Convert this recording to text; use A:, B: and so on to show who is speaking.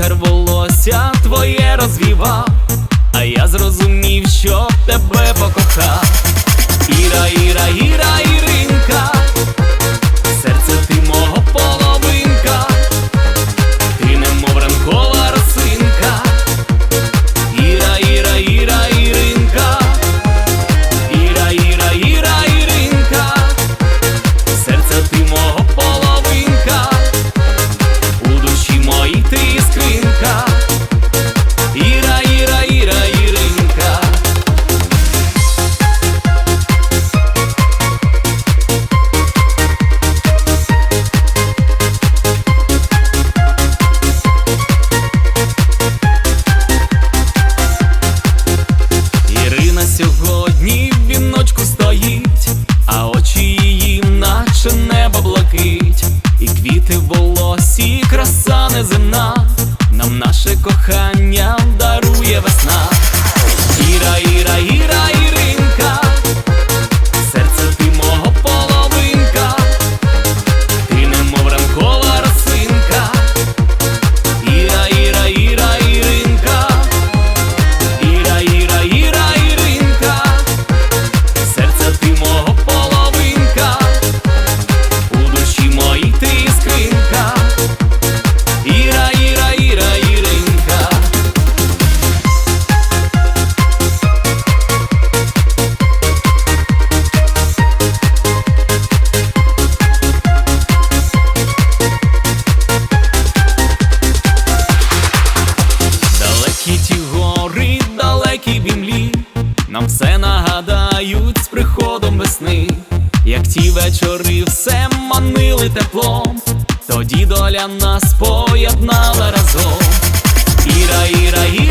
A: вітер волосся твоє розвівав, а я зрозумів, що тебе покохав. Іра, іра, іра, іра. Наше кохання далекі бімлі, нам все нагадають з приходом весни, як ті вечори все манили теплом, тоді доля нас поєднала разом. Іра, Іра, Іра.